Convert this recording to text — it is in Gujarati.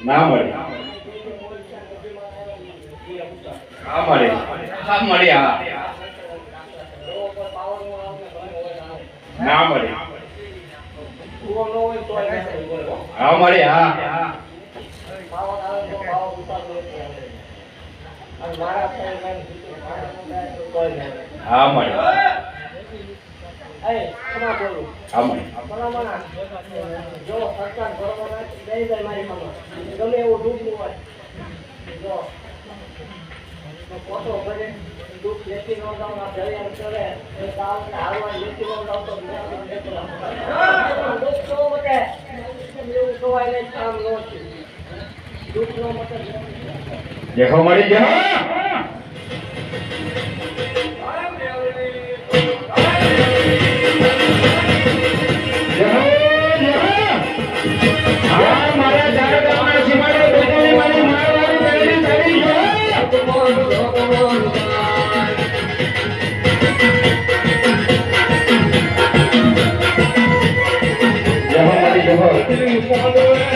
ના મળે હા મળે હા મળે હા ના હા મળે હા હા મળે ભલામણ જો સરકાર બરોબર દઈ જાય મારી સામે. ગમે એવું દુઃખ હોય. જો. તો ખોટો દુઃખ લેતી ન જાવ આ દરિયા કરે એ ને હાલવા લેતી ન તો જાઉં. દુઃખ તો મટે. એવું કહેવાય નહીં કામ ન થયું. દુઃખ ન મટે. દેખો મળી ગયો? દેખો.